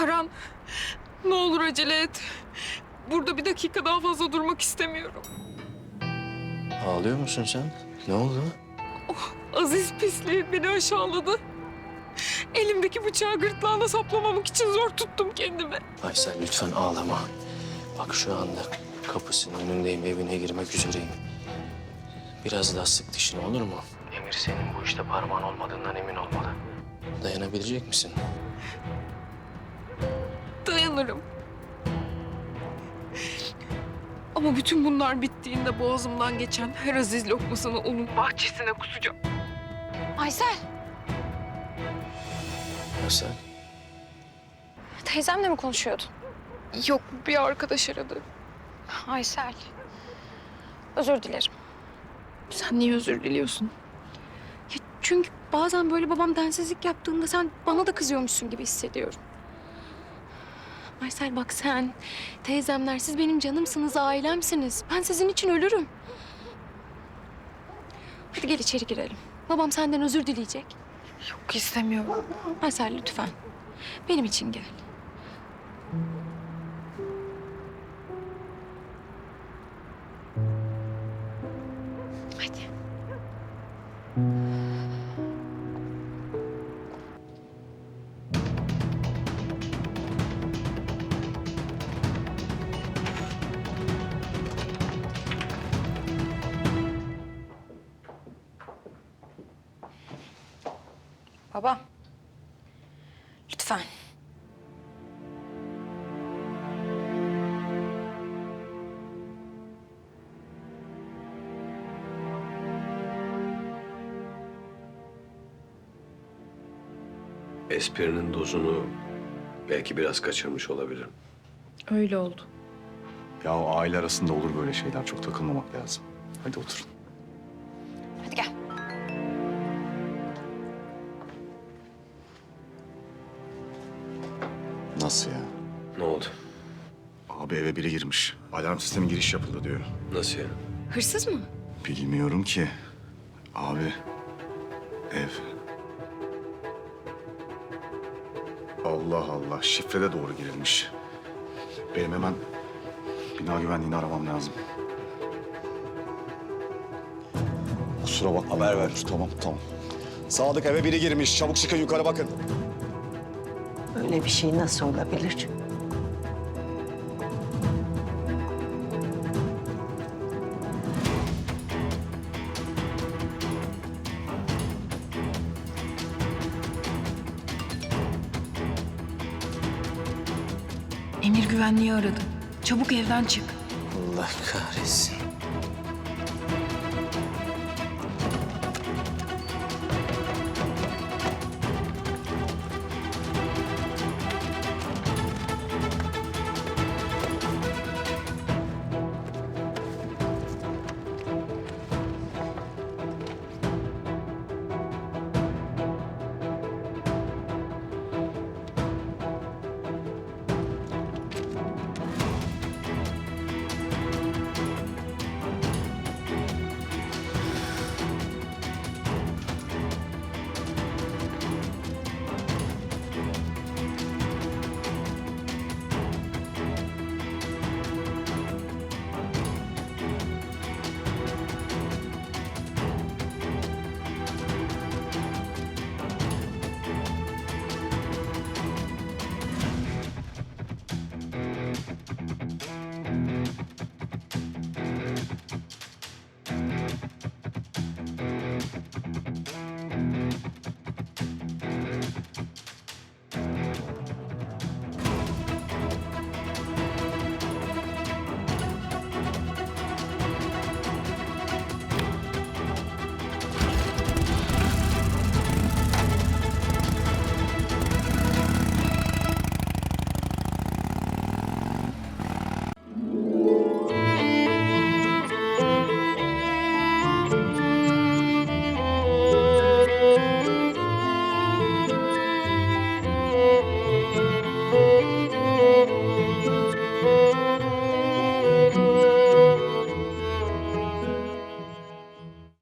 Karan, ne olur acele et. Burada bir dakika daha fazla durmak istemiyorum. Ağlıyor musun sen? Ne oldu? Aziz pisliği beni aşağıladı. Elimdeki bıçağı gırtlağına saplamamak için zor tuttum kendimi. Aysel lütfen ağlama. Bak şu anda kapısının önündeyim, evine girmek üzereyim. Biraz daha sık dişini olur mu? Emir senin bu işte parmağın olmadığından emin olmalı. Dayanabilecek misin? Dayanırım. Ama bütün bunlar bittiğinde boğazımdan geçen her aziz lokmasını onun bahçesine kusacağım. Aysel, Aysel, teyzemle mi konuşuyordun? Yok bir arkadaş aradı. Aysel, özür dilerim. Sen niye özür diliyorsun? Ya çünkü bazen böyle babam densizlik yaptığında sen bana da kızıyormuşsun gibi hissediyorum. Aysel bak sen, teyzemler siz benim canımsınız, ailemsiniz. Ben sizin için ölürüm. Hadi gel içeri girelim. Babam senden özür dileyecek. Yok istemiyorum. Aysel lütfen. Benim için gel. Baba. Lütfen. Esprinin dozunu belki biraz kaçırmış olabilirim. Öyle oldu. Ya o aile arasında olur böyle şeyler. Çok takılmamak lazım. Hadi oturun. Nasıl ya? Ne oldu? Abi eve biri girmiş. Alarm sistemi giriş yapıldı diyor. Nasıl ya? Hırsız mı? Bilmiyorum ki. Abi ev. Allah Allah. Şifrede doğru girilmiş. Benim hemen bina güvenliğini aramam lazım. Kusura bakma. Haber ver. Tamam tamam. Sadık eve biri girmiş. Çabuk çıkın yukarı bakın. Öyle bir şey nasıl olabilir? Emir güvenliği aradı. Çabuk evden çık. Allah kahretsin.